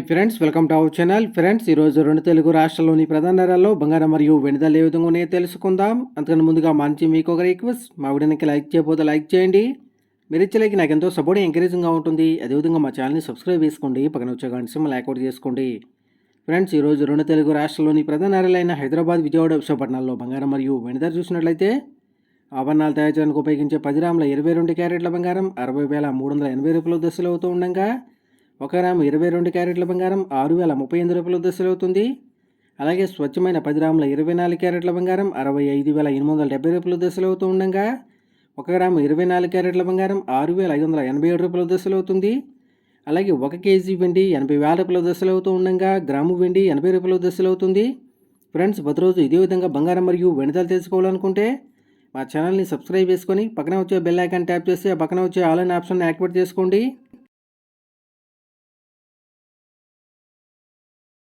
Hi friends welcome to our channel. Friends ఈరోజు రెండు తెలుగు రాష్ట్రాల్లోని ప్రధాన నగరాల్లో బంగారం మరియు వెనుదల ఏ విధంగా ఉన్నాయో తెలుసుకుందాం. అంతకన్నా ముందుగా మంచి మీకు ఒక రిక్వెస్ట్ మా వీడియోకి లైక్ చేయకపోతే లైక్ చేయండి. మీరు ఇచ్చే నాకు ఎంతో సపోర్ట్ ఎంకరేజింగ్గా ఉంటుంది. అదేవిధంగా మా ఛానల్ని సబ్స్క్రైబ్ చేసుకోండి పక్కన వచ్చే గంట సింహల్ యాక్టివేట్ చేసుకోండి. ఫ్రెండ్స్ ఈరోజు రెండు తెలుగు రాష్ట్రాల్లోని ప్రధాన నగరాలైన హైదరాబాద్ విజయవాడ విశాఖపట్నాల్లో బంగారం మరియు వెనుదల చూసినట్లయితే ఆభరణాలు తయారు చేయడానికి ఉపయోగించే పది రాముల ఇరవై రెండు క్యారెట్ల బంగారం అరవై వేల మూడు వందల ఎనభై రూపాయలు దశలు అవుతూ ఉండగా ఒక గ్రాము ఇరవై రెండు క్యారెట్ల బంగారం ఆరు వేల ముప్పై ఎనిమిది రూపాయల దశలు అవుతుంది అలాగే స్వచ్ఛమైన పది గ్రాముల ఇరవై నాలుగు క్యారెట్ల బంగారం అరవై ఐదు వేల ఎనిమిది వందల డెబ్బై రూపాయల దశలు అవుతూ ఉండగా ఒక గ్రాము ఇరవై నాలుగు క్యారెట్ల బంగారం ఆరు వేల ఐదు వందల ఎనభై ఏడు రూపాయల దశలు అవుతుంది అలాగే ఒక కేజీ వెండి ఎనభై వేల రూపాయల దశలవుతూ అవుతూ ఉండగా గ్రాము వెండి ఎనభై రూపాయల దశలు అవుతుంది ఫ్రెండ్స్ ప్రతిరోజు ఇదే విధంగా బంగారం మరియు వెనుదలు తెలుసుకోవాలనుకుంటే మా ఛానల్ని సబ్స్క్రైబ్ చేసుకొని పక్కన వచ్చే బెల్ ఐకాన్ ట్యాప్ చేసి ఆ పక్కన వచ్చే ఆల్ ఆప్షన్ యాక్టివేట్ చేసుకోండి.